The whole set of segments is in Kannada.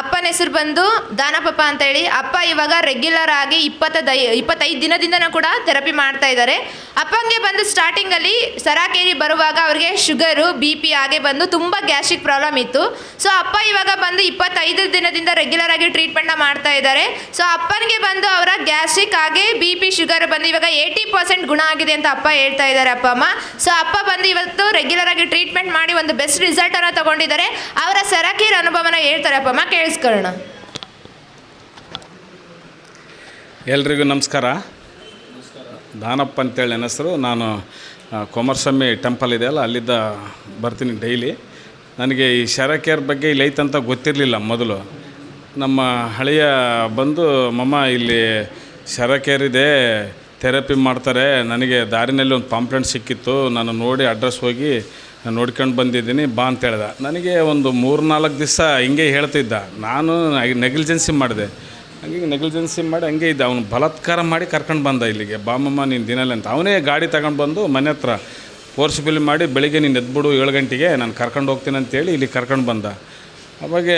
ಅಪ್ಪನ ಹೆಸರು ಬಂದು ದಾನಪಪ್ಪ ಅಂತೇಳಿ. ಅಪ್ಪ ಇವಾಗ ರೆಗ್ಯುಲರ್ ಆಗಿ ಇಪ್ಪತ್ತ ಇಪ್ಪತ್ತೈದು ದಿನದಿಂದನೂ ಕೂಡ ಥೆರಪಿ ಮಾಡ್ತಾ ಇದ್ದಾರೆ. ಅಪ್ಪಂಗೆ ಬಂದು ಸ್ಟಾರ್ಟಿಂಗಲ್ಲಿ ಸರಾಕೇರಿ ಬರುವಾಗ ಅವ್ರಿಗೆ ಶುಗರು ಬಿ ಪಿ ಹಾಗೆ ಬಂದು ತುಂಬ ಗ್ಯಾಸ್ಟ್ರಿಕ್ ಪ್ರಾಬ್ಲಮ್ ಇತ್ತು. ಸೊ ಅಪ್ಪ ಇವಾಗ ಬಂದು ಇಪ್ಪತ್ತೈದು ದಿನದಿಂದ ರೆಗ್ಯುಲರ್ ಆಗಿ ಟ್ರೀಟ್ಮೆಂಟ್ನ ಮಾಡ್ತಾ ಇದ್ದಾರೆ. ಸೊ ಅಪ್ಪನಿಗೆ ಬಂದು ಅವರ ಗ್ಯಾಸ್ಟ್ರಿಕ್ ಹಾಗೆ ಬಿ ಪಿ ಶುಗರ್ ಬಂದು ಇವಾಗ ಏಯ್ಟಿ ಪರ್ಸೆಂಟ್ ಗುಣ ಆಗಿದೆ ಅಂತ ಅಪ್ಪ ಹೇಳ್ತಾ ಇದ್ದಾರೆ ಅಪ್ಪ ಅಮ್ಮ ಸೊ ಅಪ್ಪ ಬಂದು ಇವತ್ತು ರೆಗ್ಯುಲರ್ ಆಗಿ ಟ್ರೀಟ್ಮೆಂಟ್ ಮಾಡಿ ಒಂದು ಬೆಸ್ಟ್ ರಿಸಲ್ಟ್ ಅನ್ನ ತಗೊಂಡಿದ್ದಾರೆ. ಅವರ ಸರಕೀರ್ ಅನುಭವನ ಹೇಳ್ತಾರೆ ಅಪ್ಪ ಅಮ್ಮ ಕೇಳಿಸ್ಕೊಳ್ಳೋಣ. ಎಲ್ರಿಗೂ ನಮಸ್ಕಾರ. ದಾನಪ್ಪ ಅಂತೇಳಿ ನನ್ನ ಹೆಸರು. ನಾನು ಕೊಮರ್ಸ್ವಾಮಿ ಟೆಂಪಲ್ ಇದೆಯಲ್ಲ ಅಲ್ಲಿದ್ದ ಬರ್ತೀನಿ ಡೈಲಿ. ನನಗೆ ಈ ಶರಕೇರ್ ಬಗ್ಗೆ ಇಲ್ಲಿ ಐತಂತ ಗೊತ್ತಿರಲಿಲ್ಲ ಮೊದಲು. ನಮ್ಮ ಹಳೆಯ ಬಂದು, ಮಮ್ಮ, ಇಲ್ಲಿ ಶರಕೇರ್ ಇದೆ, ಥೆರಪಿ ಮಾಡ್ತಾರೆ. ನನಗೆ ದಾರಿನಲ್ಲಿ ಒಂದು ಪಾಂಪ್ಲೆಂಟ್ ಸಿಕ್ಕಿತ್ತು. ನಾನು ನೋಡಿ ಅಡ್ರೆಸ್ ಹೋಗಿ ನಾನು ನೋಡ್ಕೊಂಡು ಬಂದಿದ್ದೀನಿ, ಬಾ ಅಂತ ಹೇಳ್ದ. ನನಗೆ ಒಂದು ಮೂರು ನಾಲ್ಕು ದಿವಸ ಹಿಂಗೆ ಹೇಳ್ತಿದ್ದ. ನಾನು ನೆಗ್ಲಿಜೆನ್ಸಿ ಮಾಡಿದೆ. ಹಂಗೆ ನೆಗ್ಲಿಜೆನ್ಸಿ ಮಾಡಿ ಹಂಗೆ ಇದ್ದ. ಅವನು ಬಲಾತ್ಕಾರ ಮಾಡಿ ಕರ್ಕೊಂಡು ಬಂದ ಇಲ್ಲಿಗೆ. ಬಾಮಮ್ಮ, ನೀನು ದಿನಲ್ಲಿ ಅಂತ. ಅವನೇ ಗಾಡಿ ತಗೊಂಡು ಬಂದು ಮನೆ ಹತ್ರ ಫೋರ್ಸ್ಫುಲಿ ಮಾಡಿ ಬೆಳಿಗ್ಗೆ ನೀನು ಎದ್ಬಿಡು ಏಳು ಗಂಟೆಗೆ, ನಾನು ಕರ್ಕೊಂಡು ಹೋಗ್ತೀನಿ ಅಂತೇಳಿ ಇಲ್ಲಿ ಕರ್ಕೊಂಡು ಬಂದ. ಅವಾಗ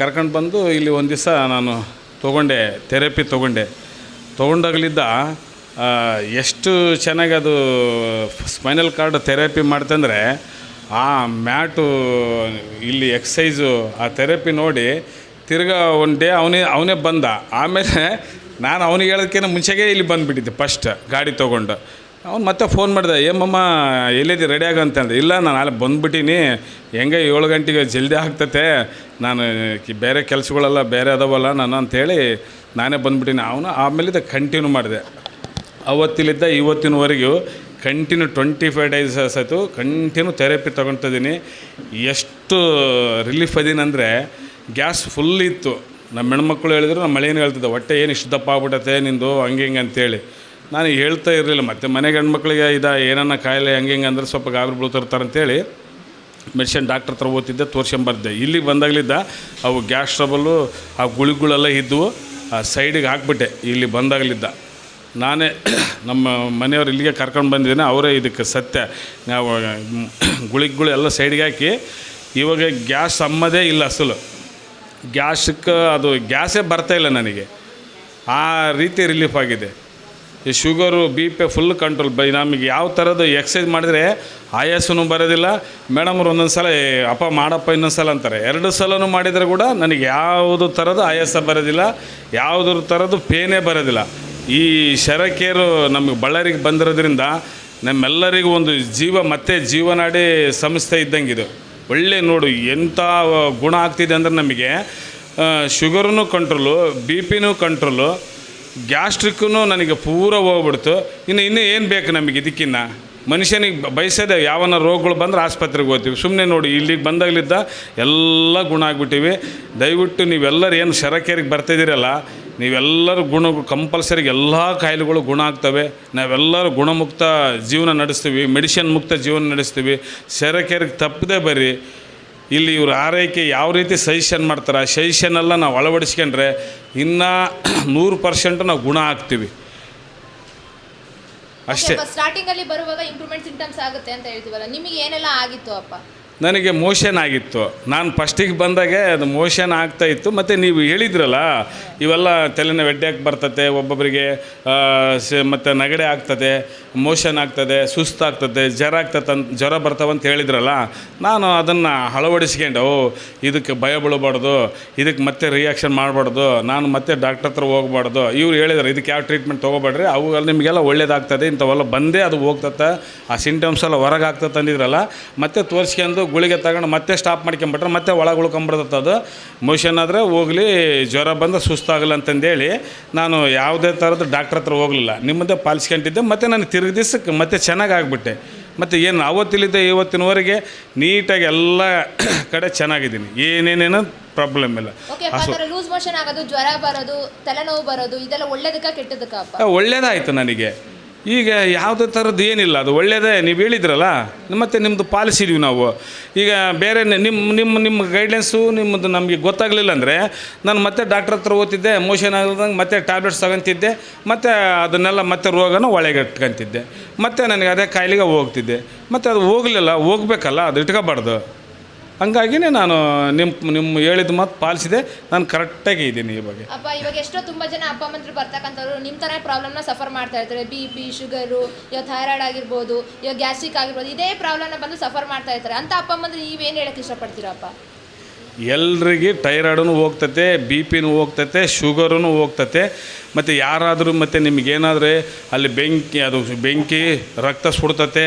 ಕರ್ಕೊಂಡು ಬಂದು ಇಲ್ಲಿ ಒಂದು ದಿವಸ ನಾನು ತೊಗೊಂಡೆ, ಥೆರಪಿ ತೊಗೊಂಡೆ. ತೊಗೊಂಡಾಗಲಿದ್ದ ಎಷ್ಟು ಚೆನ್ನಾಗಿ ಅದು ಸ್ಪೈನಲ್ ಕಾರ್ಡ್ ಥೆರಪಿ ಮಾಡ್ತಂದರೆ ಆ ಮ್ಯಾಟು, ಇಲ್ಲಿ ಎಕ್ಸಸೈಸು ಆ ಥೆರಪಿ ನೋಡಿ ತಿರ್ಗಾ ಒನ್ ಡೇ ಅವನೇ ಅವನೇ ಬಂದ. ಆಮೇಲೆ ನಾನು ಅವನಿಗೆ ಹೇಳೋದಕ್ಕಿಂತ ಮುಂಚೆಗೆ ಇಲ್ಲಿ ಬಂದುಬಿಟ್ಟಿದ್ದೆ ಫಸ್ಟ್ ಗಾಡಿ ತೊಗೊಂಡು. ಅವ್ನು ಮತ್ತೆ ಫೋನ್ ಮಾಡಿದೆ ಏಮ್ಮಮ್ಮ ಎಲ್ಲಿದ್ದಿ ರೆಡಿ ಆಗ ಅಂತಂದೆ ಇಲ್ಲ, ನಾನು ಅಲ್ಲಿ ಬಂದುಬಿಟ್ಟಿನಿ. ಹೆಂಗೆ ಏಳು ಗಂಟೆಗೆ ಜಲ್ದಿ ಆಗ್ತತೆ. ನಾನು ಬೇರೆ ಕೆಲಸಗಳೆಲ್ಲ ಬೇರೆ ಅದಾವಲ್ಲ ನಾನು ಅಂತೇಳಿ ನಾನೇ ಬಂದುಬಿಟ್ಟಿನಿ. ಅವನು ಆಮೇಲೆ ಕಂಟಿನ್ಯೂ ಮಾಡಿದೆ. ಅವತ್ತಿಲಿದ್ದ ಇವತ್ತಿನವರೆಗೂ ಕಂಟಿನ್ಯೂ ಟ್ವೆಂಟಿ ಫೈವ್ ಡೇಸ್ ಆಯಿತು. ಕಂಟಿನ್ಯೂ ಥೆರಪಿ ತೊಗೊತಿದ್ದೀನಿ ಎಷ್ಟು ರಿಲೀಫ್ ಅದೀನಂದರೆ ಗ್ಯಾಸ್ ಫುಲ್ ಇತ್ತು. ನಮ್ಮ ಹೆಣ್ಮಕ್ಳು ಹೇಳಿದ್ರು, ನಮ್ಮ ಮಳೆಯನ್ನು ಹೇಳ್ತಿದ್ದೆ ಹೊಟ್ಟೆ ಏನು ಇಷ್ಟು ದಪ್ಪ ಆಗ್ಬಿಟ್ಟತೆ ನಿಂದು, ಹಂಗೆ ಹಿಂಗೆ ಅಂತೇಳಿ. ನಾನು ಹೇಳ್ತಾ ಇರಲಿಲ್ಲ, ಮತ್ತು ಮನೆಗೆ ಹೆಣ್ಮಕ್ಳಿಗೆ ಇದು ಏನನ್ನ ಕಾಯಿಲೆ ಹಂಗೆ ಹಿಂಗೆ ಅಂದ್ರೆ ಸ್ವಲ್ಪ ಗಾಬರಿ ಬೀಳ್ತಿರ್ತಾರೆ ಅಂತೇಳಿ ಮೆಡಿಸಿನ್ ಡಾಕ್ಟ್ರ್ ಹತ್ರ ಓದ್ತಿದ್ದೆ ತೋರ್ಸ್ಕೊಂಬರ್ದೆ ಇಲ್ಲಿಗೆ ಬಂದಾಗಲಿದ್ದ ಅವು ಗ್ಯಾಸ್ ಟ್ರಬಲ್ಲು, ಆ ಗುಳಿಗಳೆಲ್ಲ ಇದ್ದವು, ಆ ಸೈಡಿಗೆ ಹಾಕ್ಬಿಟ್ಟೆ. ಇಲ್ಲಿ ಬಂದಾಗಲಿದ್ದ ನಾನೇ ನಮ್ಮ ಮನೆಯವ್ರು ಇಲ್ಲಿಗೆ ಕರ್ಕೊಂಡು ಬಂದಿದ್ದೀನಿ ಅವರೇ ಇದಕ್ಕೆ ಸತ್ಯ. ನಾವು ಗುಳಿಗಳು ಎಲ್ಲ ಸೈಡ್ಗೆ ಹಾಕಿ ಇವಾಗ ಗ್ಯಾಸ್ ಅಮ್ಮದೇ ಇಲ್ಲ ಅಸಲು. ಗ್ಯಾಸಕ್ಕೆ ಅದು ಗ್ಯಾಸೇ ಬರ್ತಾ ಇಲ್ಲ ನನಗೆ. ಆ ರೀತಿ ರಿಲೀಫ್ ಆಗಿದೆ. ಈ sugar B P full control by ನಮಗೆ ಯಾವ ಥರದ್ದು ಎಕ್ಸಸೈಸ್ ಮಾಡಿದರೆ ಆಯಾಸನೂ ಬರೋದಿಲ್ಲ. ಮೇಡಮ್ರು ಒಂದೊಂದು ಸಲ "ಏ, ಅಪ್ಪ ಮಾಡಪ್ಪ ಇನ್ನೊಂದು ಸಲ ಅಂತಾರೆ. ಎರಡು ಸಲನೂ ಮಾಡಿದರೆ ಕೂಡ ನನಗೆ ಯಾವುದು ಥರದ ಆಯಾಸ ಬರೋದಿಲ್ಲ ಯಾವುದ್ರ ಥರದ್ದು ಪೇನೇ ಬರೋದಿಲ್ಲ. ಈ ಶರಕೇರು ನಮಗೆ ಬಳ್ಳಾರಿಗೆ ಬಂದಿರೋದ್ರಿಂದ ನಮ್ಮೆಲ್ಲರಿಗೂ ಒಂದು ಜೀವ, ಮತ್ತೆ ಜೀವನಾಡಿ ಸಂಸ್ಥೆ ಇದ್ದಂಗಿದು ಒಳ್ಳೆ ನೋಡು, ಎಂಥ ಗುಣ ಆಗ್ತಿದೆ ಅಂದರೆ ನಮಗೆ ಶುಗರ್ನು ಕಂಟ್ರೋಲು ಬಿ ಪಿನೂ ಕಂಟ್ರೋಲು ಗ್ಯಾಸ್ಟ್ರಿಕ್ಕೂ ನನಗೆ ಪೂರ ಹೋಗ್ಬಿಡ್ತು. ಇನ್ನು, ಇನ್ನೂ ಏನು ಬೇಕು ನಮಗೆ ಇದಕ್ಕಿನ್ನ? ಮನುಷ್ಯನಿಗೆ ಬಯಸದೆ ಯಾವನ ರೋಗಗಳು ಬಂದರೆ ಆಸ್ಪತ್ರೆಗೆ ಹೋಗ್ತೀವಿ. ಸುಮ್ಮನೆ ನೋಡಿ, ಇಲ್ಲಿಗೆ ಬಂದಾಗಲಿದ್ದ ಎಲ್ಲ ಗುಣ ಆಗ್ಬಿಟ್ಟಿವಿ. ದಯವಿಟ್ಟು ನೀವೆಲ್ಲರೂ ಏನು ಶರಕೇರಿಗೆ ಬರ್ತಾಯಿದ್ದೀರಲ್ಲ ನೀವೆಲ್ಲರೂ ಗುಣ ಕಂಪಲ್ಸರಿಗೆ ಎಲ್ಲ ಕಾಯಿಲೆಗಳು ಗುಣ ಆಗ್ತವೆ. ನಾವೆಲ್ಲರೂ ಗುಣಮುಕ್ತ ಜೀವನ ನಡೆಸ್ತೀವಿ ಮೆಡಿಷನ್ ಮುಕ್ತ ಜೀವನ ನಡೆಸ್ತೀವಿ. ಸೆರೆಕೆರೆಗೆ ತಪ್ಪದೆ ಬರ್ರಿ. ಇಲ್ಲಿ ಇವ್ರ ಆರೈಕೆ ಯಾವ ರೀತಿ ಸಜೆಷನ್ ಮಾಡ್ತಾರೆ? ಆ ಸಜೆಷನ್ನೆಲ್ಲ ನಾವು ಅಳವಡಿಸ್ಕೊಂಡ್ರೆ ಇನ್ನೂ ನೂರು ಪರ್ಸೆಂಟ್ ನಾವು ಗುಣ ಆಗ್ತೀವಿ. ಅಷ್ಟೇ. ಸ್ಟಾರ್ಟಿಂಗಲ್ಲಿ ಬರುವಾಗ ಇಂಪ್ರೂವ್ಮೆಂಟ್ ಸಿಂಟಮ್ಸ್ ಆಗುತ್ತೆ ಅಂತ ಹೇಳ್ತೀವಲ್ಲ ನಿಮಗೆ ಏನೆಲ್ಲ ಆಗಿತ್ತು ಅಪ್ಪ? ನನಗೆ ಮೋಷನ್ ಆಗಿತ್ತು. ನಾನು ಫಸ್ಟಿಗೆ ಬಂದಾಗೆ ಅದು ಮೋಷನ್ ಆಗ್ತಾ ಇತ್ತು. ಮತ್ತು ನೀವು ಹೇಳಿದ್ರಲ್ಲ, ಇವೆಲ್ಲ ತಲೆನ ವೆಡ್ಡೆಕ್ಕೆ ಬರ್ತತೆ ಒಬ್ಬೊಬ್ಬರಿಗೆ ಮತ್ತು ನಗಡೆ ಆಗ್ತದೆ ಮೋಷನ್ ಆಗ್ತದೆ ಸುಸ್ತಾಗ್ತದೆ ಜ್ವರ ಆಗ್ತದೆ ಜ್ವರ ಬರ್ತಾವಂತ ಹೇಳಿದ್ರಲ್ಲ, ನಾನು ಅದನ್ನು ಅಳವಡಿಸ್ಕೊಂಡು. ಇದಕ್ಕೆ ಭಯ ಬೀಳಬಾರ್ದು ಇದಕ್ಕೆ ಮತ್ತೆ ರಿಯಾಕ್ಷನ್ ಮಾಡಬಾರ್ದು, ನಾನು ಮತ್ತೆ ಡಾಕ್ಟರ್ ಹತ್ರ ಹೋಗ್ಬಾರ್ದು. ಇವ್ರು ಹೇಳಿದ್ರು, ಇದಕ್ಕೆ ಯಾವ ಟ್ರೀಟ್ಮೆಂಟ್ ತೊಗೋಬೇಡ್ರಿ? ಅವು ನಿಮಗೆಲ್ಲ ಒಳ್ಳೇದಾಗ್ತದೆ, ಇಂಥವೆಲ್ಲ ಬಂದೇ ಅದು ಹೋಗ್ತತೆ. ಆ ಸಿಂಟಮ್ಸ್ ಎಲ್ಲ ಹೊರಗೆ ಆಗ್ತದೆ ಅಂದಿದ್ರಲ್ಲ, ಮತ್ತೆ ತೋರಿಸ್ಕೊಂಡು ಗುಳಿಗೆ ತಗೊಂಡು ಮತ್ತೆ ಸ್ಟಾಪ್ ಮಾಡ್ಕೊಂಬಿಟ್ರೆ ಮತ್ತೆ ಒಳಗೆ ಉಳ್ಕೊಂಬಿಡ್ತದೆ ಅದು. ಮೋಷನ್ ಆದರೆ ಹೋಗಲಿ ಜ್ವರ ಬಂದು ಸುಸ್ತಾಗಲ್ಲ ಅಂತಂದೇಳಿ ನಾನು ಯಾವುದೇ ಥರದ ಡಾಕ್ಟ್ರ್ ಹತ್ರ ಹೋಗಲಿಲ್ಲ. ನಿಮ್ಮದೇ ಪಾಲಿಸ್ಕೊಂಡಿದ್ದೆ ಮತ್ತು ನಾನು ತಿರುಗಿ ದಿವ್ಸಕ್ಕೆ ಮತ್ತೆ ಚೆನ್ನಾಗಿ ಆಗಿಬಿಟ್ಟೆ. ಮತ್ತು ಏನು ಅವತ್ತಿಲ್ಲಿದ್ದೆ ಇವತ್ತಿನವರೆಗೆ ನೀಟಾಗಿ ಎಲ್ಲ ಕಡೆ ಚೆನ್ನಾಗಿದ್ದೀನಿ. ಏನೇನೇನು ಪ್ರಾಬ್ಲಮ್ ಇಲ್ಲ. ಲೂಸ್ ಮೋಷನ್ ಆಗೋದು ಜ್ವರ ಬರೋದು ತಲೆನೋವು ಬರೋದು ಇದೆಲ್ಲ ಒಳ್ಳೇದಕ್ಕ ಕೆಟ್ಟದಕ್ಕ ಒಳ್ಳೇದಾಯಿತು ನನಗೆ. ಈಗ ಯಾವುದೇ ಥರದ್ದು ಏನಿಲ್ಲ, ಅದು ಒಳ್ಳೆಯದೇ ನೀವು ಹೇಳಿದ್ರಲ್ಲ, ಮತ್ತು ನಿಮ್ಮದು ಪಾಲಿಸಿದ್ವಿ ನಾವು. ಈಗ ಬೇರೆ ನಿಮ್ಮ ನಿಮ್ಮ ನಿಮ್ಮ ಗೈಡ್ಲೈನ್ಸು ನಿಮ್ಮದು ನಮಗೆ ಗೊತ್ತಾಗಲಿಲ್ಲ ಅಂದರೆ, ನಾನು ಮತ್ತೆ ಡಾಕ್ಟ್ರ್ ಹತ್ರ ಓದ್ತಿದ್ದೆ ಮೋಷನ್ ಆಗದಂಗೆ ಮತ್ತೆ ಟ್ಯಾಬ್ಲೆಟ್ಸ್ ತಗೊತಿದ್ದೆ, ಮತ್ತು ಅದನ್ನೆಲ್ಲ ಮತ್ತೆ ರೋಗನ ಒಳಗೆಟ್ಕೊತಿದ್ದೆ. ಮತ್ತು ನನಗೆ ಅದೇ ಕಾಯಿಲೆಗೆ ಹೋಗ್ತಿದ್ದೆ. ಮತ್ತು ಅದು ಹೋಗಲಿಲ್ಲ, ಹೋಗ್ಬೇಕಲ್ಲ, ಅದು ಇಟ್ಕೋಬಾರ್ದು. ಹಂಗಾಗಿನೇ ನಾನು ನಿಮ್ಮ ನಿಮ್ಮ ಹೇಳಿದ ಮಾತು ಪಾಲಿಸಿದೆ. ನಾನು ಕರೆಕ್ಟಾಗಿ ಇದ್ದೀನಿ ಬಗ್ಗೆ. ಅಪ್ಪ, ಇವಾಗ ಎಷ್ಟೋ ತುಂಬ ಜನ ಅಪ್ಪ ಅಮ್ಮಂದ್ರು ಬರ್ತಕ್ಕಂಥವ್ರು ನಿಮ್ಮ ಥರ ಪ್ರಾಬ್ಲಮ್ನ ಸಫರ್ ಮಾಡ್ತಾ ಇರ್ತಾರೆ. ಬಿ ಪಿ, ಶುಗರು, ಇವಾಗ ಥೈರಾಯ್ಡ್ ಆಗಿರ್ಬೋದು, ಇವಾಗ ಗ್ಯಾಸ್ಟ್ರಿಕ್ ಆಗಿರ್ಬೋದು, ಇದೇ ಪ್ರಾಬ್ಲಮ್ನ ಬಂದು ಸಫರ್ ಮಾಡ್ತಾ ಇರ್ತಾರೆ. ಅಂತ ಅಪ್ಪ ಅಮ್ಮಂದ್ರೆ ನೀವೇನು ಹೇಳಕ್ಕೆ ಇಷ್ಟಪಡ್ತೀರಪ್ಪ ಎಲ್ರಿಗೆ ಟೈರಾಯ್ಡೂ ಹೋಗ್ತತೆ ಬಿ ಪಿನೂ ಹೋಗ್ತತೆ ಶುಗರೂ ಹೋಗ್ತತೆ. ಮತ್ತು ಯಾರಾದರೂ ಮತ್ತು ನಿಮಗೇನಾದರೆ ಅಲ್ಲಿ ಬೆಂಕಿ, ಅದು ಬೆಂಕಿ ರಕ್ತ ಸುಡ್ತತೆ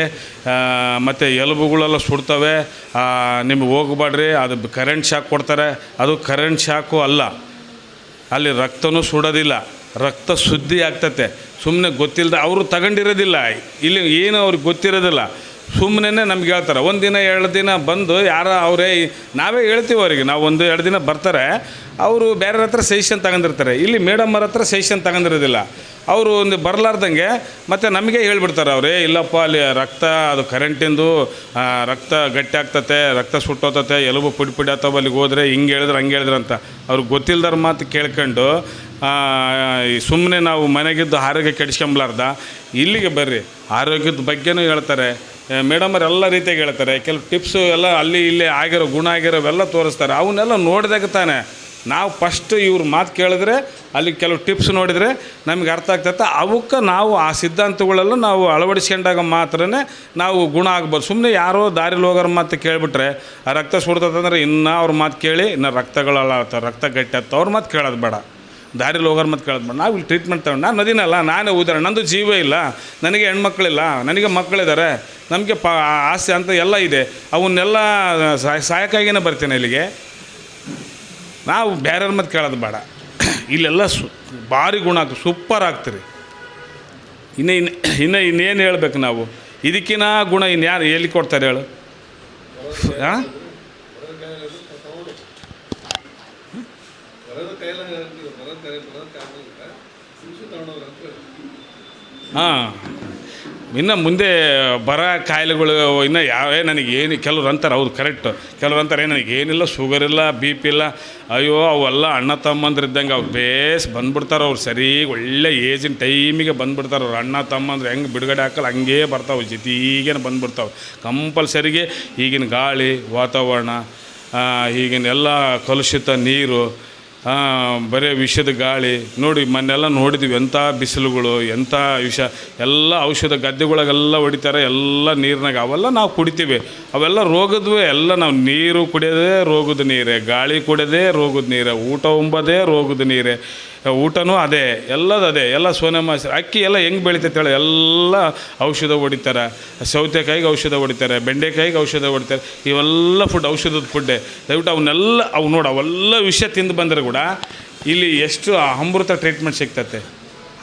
ಮತ್ತು ಎಲುಬುಗಳೆಲ್ಲ ಸುಡ್ತವೆ ನಿಮಗೆ ಹೋಗ್ಬೇಡ್ರಿ ಅದು ಕರೆಂಟ್ ಶಾಕ್ ಕೊಡ್ತಾರೆ. ಅದು ಕರೆಂಟ್ ಶಾಕು ಅಲ್ಲ. ಅಲ್ಲಿ ರಕ್ತನೂ ಸುಡೋದಿಲ್ಲ. ರಕ್ತ ಶುದ್ಧಿ ಆಗ್ತತೆ ಸುಮ್ಮನೆ ಗೊತ್ತಿಲ್ಲದೆ ಅವರು ತಗೊಂಡಿರೋದಿಲ್ಲ. ಇಲ್ಲಿ ಏನು ಅವ್ರಿಗೆ ಗೊತ್ತಿರೋದಿಲ್ಲ. ಸುಮ್ಮನೆ ನಮ್ಗೆ ಹೇಳ್ತಾರೆ, ಒಂದು ದಿನ, ಎರಡು ದಿನ ಬಂದು ಯಾರ ಅವರೇ ನಾವೇ ಹೇಳ್ತೀವಿ ಅವರಿಗೆ, ನಾವು ಒಂದು, ಎರಡು ದಿನ ಬರ್ತಾರೆ, ಅವರು ಬೇರೆ ಹತ್ರ ಸೆಷನ್ ತಗೊಂಡಿರ್ತಾರೆ. ಇಲ್ಲಿ ಮೇಡಮ್ಮರ ಹತ್ರ ಸೆಷನ್ ತಗೊಂಡಿರೋದಿಲ್ಲ. ಅವರು ಒಂದು ಬರಲಾರ್ದಂಗೆ ಮತ್ತು ನಮಗೆ ಹೇಳ್ಬಿಡ್ತಾರೆ ಅವರೇ ಇಲ್ಲಪ್ಪ, ಅಲ್ಲಿ ರಕ್ತ, ಅದು ಕರೆಂಟಿಂದು ರಕ್ತ ಗಟ್ಟಿ ಆಗ್ತತೆ, ರಕ್ತ ಸುಟ್ಟೋತತೆ, ಎಲುಬು ಪುಡಿ ಪುಡಿ ಆತವ ಅಲ್ಲಿಗೆ ಹೋದರೆ ಹಿಂಗೆ ಹೇಳಿದ್ರೆ, ಹಂಗೆ ಹೇಳಿದ್ರೆ ಅಂತ. ಅವ್ರಿಗೆ ಗೊತ್ತಿಲ್ದರ ಮಾತು ಕೇಳ್ಕೊಂಡು ಸುಮ್ಮನೆ ನಾವು ಮನೆಗಿದ್ದು ಆರೋಗ್ಯ ಕೆಡಿಸ್ಕೊಂಬಲಾರ್ದ, ಇಲ್ಲಿಗೆ ಬರ್ರಿ. ಆರೋಗ್ಯದ ಬಗ್ಗೆನೂ ಹೇಳ್ತಾರೆ. ಮೇಡಮರು ಎಲ್ಲ ರೀತಿಯಾಗಿ ಹೇಳ್ತಾರೆ. ಕೆಲವು ಟಿಪ್ಸು ಎಲ್ಲ ಅಲ್ಲಿ ಇಲ್ಲಿ ಆಗಿರೋ ಗುಣ ಆಗಿರೋ ಆಗಿರೋವೆಲ್ಲ ತೋರಿಸ್ತಾರೆ. ಅವನ್ನೆಲ್ಲ ನೋಡಿದಾಗ ತಾನೆ. ನಾವು ಫಸ್ಟ್ ಇವ್ರ ಮಾತು ಕೇಳಿದ್ರೆ, ಅಲ್ಲಿ ಕೆಲವು ಟಿಪ್ಸ್ ನೋಡಿದರೆ ನಮಗೆ ಅರ್ಥ ಆಗ್ತೈತೆ. ಅವಕ್ಕೆ ನಾವು ಆ ಸಿದ್ಧಾಂತಗಳೆಲ್ಲ ನಾವು ಅಳವಡಿಸ್ಕೊಂಡಾಗ ಮಾತ್ರ ನಾವು ಗುಣ ಆಗ್ಬೋದು. ಸುಮ್ಮನೆ ಯಾರೋ ದಾರಿಲಿ ಹೋಗೋರ ಮಾತು ಕೇಳಿಬಿಟ್ರೆ ಆ ರಕ್ತ ಸುಡ್ತದಂದ್ರೆ ಇನ್ನೂ ಅವ್ರ ಮಾತು ಕೇಳಿ, ಇನ್ನು ರಕ್ತಗಳಲ್ಲ ರಕ್ತ ಗಟ್ಟಿ ಅವ್ರ ಮಾತು ಕೇಳೋದು ಬೇಡ. ದಾರಿಲಿ ಹೋಗೋರು ಮತ್ತೆ ಕೇಳೋದು ಬೇಡ. ನಾವು ಇಲ್ಲಿ ಟ್ರೀಟ್ಮೆಂಟ್ ತಗೊಂಡು ನಾನು ನದಿನಲ್ಲ ನಾನೇ ಉದಾಹರಣೆ ನಂದು ಜೀವ ಇಲ್ಲ. ನನಗೆ ಹೆಣ್ಮಕ್ಳಿಲ್ಲ. ನನಗೆ ಮಕ್ಕಳಿದ್ದಾರೆ ನಮಗೆ ಪ ಆಸೆ ಅಂತ ಎಲ್ಲ ಇದೆ. ಅವನ್ನೆಲ್ಲ ಸಹಾಯಕ್ಕಾಗಿನೇ ಬರ್ತೇನೆ ಇಲ್ಲಿಗೆ. ನಾವು ಬೇರೆಯವ್ರ ಮತ್ತೆ ಕೇಳೋದು ಬೇಡ. ಇಲ್ಲೆಲ್ಲ ಸು ಭಾರಿ ಗುಣ ಆಗ್ತದೆ. ಸೂಪರ್ ಆಗ್ತೀರಿ ಇನ್ನು ಇನ್ನು ಇನ್ನು ಇನ್ನೇನು ಹೇಳ್ಬೇಕು ನಾವು? ಇದಕ್ಕಿನ ಗುಣ ಇನ್ನು ಯಾರು ಎಲ್ಲಿ ಕೊಡ್ತಾರೆ ಹೇಳು? ಹಾಂ ಹಾಂ. ಇನ್ನು ಮುಂದೆ ಬರ ಕಾಯಿಲೆಗಳು ಇನ್ನು ಯಾವೇ ನನಗೆ ಏನು ಕೆಲವ್ರು ಅಂತಾರೆ ಹೌದು ಕರೆಕ್ಟ್ ಕೆಲವ್ರು ಅಂತಾರೆ "ಏ, ನನಗೆ ಏನಿಲ್ಲ ಶುಗರ್ ಇಲ್ಲ ಬಿ ಪಿ ಇಲ್ಲ. ಅಯ್ಯೋ ಅವೆಲ್ಲ ಅಣ್ಣ ತಮ್ಮಂದ್ರೆ ಇದ್ದಂಗೆ ಅವ್ರು ಬೇಸ್ ಬಂದ್ಬಿಡ್ತಾರೆ ಅವ್ರು ಸರಿ ಒಳ್ಳೆ ಏಜಿನ ಟೈಮಿಗೆ ಬಂದುಬಿಡ್ತಾರೆ ಅವ್ರು ಅಣ್ಣ ತಮ್ಮಂದ್ರೆ ಹೆಂಗೆ ಬಿಡುಗಡೆ ಹಾಕಲ್ಲ ಹಂಗೇ ಬರ್ತಾವೆ ಜೊತೆಗೇನು ಬಂದುಬಿಡ್ತಾವೆ. ಕಂಪಲ್ಸರಿಗೆ ಈಗಿನ ಗಾಳಿ ವಾತಾವರಣ ಈಗಿನ ಎಲ್ಲ ಕಲುಷಿತ ನೀರು ಬರೀ ವಿಷದ ಗಾಳಿ. ನೋಡಿ, ಮೊನ್ನೆಲ್ಲ ನೋಡಿದ್ವಿ. ಎಂಥ ಬಿಸಿಲುಗಳು ಎಂಥ ವಿಷ. ಎಲ್ಲ ಔಷಧ ಗದ್ದೆಗಳಿಗೆಲ್ಲ ಹೊಡಿತಾರೆ. ಎಲ್ಲ ನೀರಿನಾಗ. ಅವೆಲ್ಲ ನಾವು ಕುಡಿತೀವಿ. ಅವೆಲ್ಲ ರೋಗದ್ವೇ. ಎಲ್ಲ ನಾವು ನೀರು ಕುಡಿಯೋದೇ ರೋಗದ ನೀರೇ. ಗಾಳಿ ಕುಡಿಯೋದೇ ರೋಗದ ನೀರೇ. ಊಟ ಉಂಬೋದೇ ರೋಗದ ನೀರೇ. ಊಟನೂ ಅದೇ, ಎಲ್ಲದು ಅದೇ, ಎಲ್ಲ ಸೋನಾ ಮಾಸ, ಅಕ್ಕಿ ಎಲ್ಲ ಹೆಂಗೆ ಬೆಳೀತೈತೆ ಹೇಳಿ, ಎಲ್ಲ ಔಷಧ ಹೊಡಿತಾರೆ, ಸೌತೆಕಾಯಿಗೆ ಔಷಧ ಹೊಡಿತಾರೆ, ಬೆಂಡೆಕಾಯಿಗೆ ಔಷಧ ಹೊಡಿತಾರೆ, ಇವೆಲ್ಲ ಫುಡ್ ಔಷಧದ ಫುಡ್ಡೆ ದಯವಿಟ್ಟು ಅವನ್ನೆಲ್ಲ, ಅವು ನೋಡಿ, ಅವೆಲ್ಲ ವಿಷಯ ತಿಂದು ಬಂದರೆ ಕೂಡ ಇಲ್ಲಿ ಎಷ್ಟು ಅಮೃತ ಟ್ರೀಟ್ಮೆಂಟ್ ಸಿಗ್ತತೆ.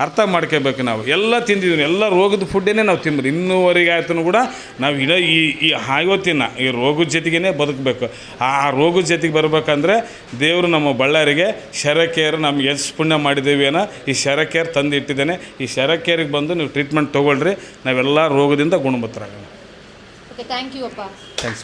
ಅರ್ಥ ಮಾಡ್ಕೋಬೇಕು ನಾವು. ಎಲ್ಲ ತಿಂದಿದ್ದೀವಿ ಎಲ್ಲ ರೋಗದ ಫುಡ್ಡೇ ನಾವು ತಿನ್ಬೋದು. ಇನ್ನೂವರೆಗೆ ಆಯ್ತು ಕೂಡ ನಾವು ಇಡೋ ಈ ಈ ಇವತ್ತಿನ ಈ ರೋಗದ ಜೊತೆಗೇ ಬದುಕಬೇಕು. ಆ ರೋಗದ ಜೊತೆಗೆ ಬರಬೇಕಂದ್ರೆ ದೇವರು ನಮ್ಮ ಬಳ್ಳಾರಿಗೆ ಶರಕೇರ್ ನಮ್ಗೆ ಎಷ್ಟು ಪುಣ್ಯ ಮಾಡಿದ್ದೀವಿ ಏನೋ ಈ ಶರಕೇರ್ ತಂದು ಇಟ್ಟಿದ್ದೇನೆ. ಈ ಶರಕೇರಿಗೆ ಬಂದು ನೀವು ಟ್ರೀಟ್ಮೆಂಟ್ ತೊಗೊಳ್ರಿ. ನಾವೆಲ್ಲ ರೋಗದಿಂದ ಗುಣಮುತ್ತರಾಗೋಣ ಓಕೆ ಥ್ಯಾಂಕ್ ಯು ಅಪ್ಪ. ಥ್ಯಾಂಕ್ಸ್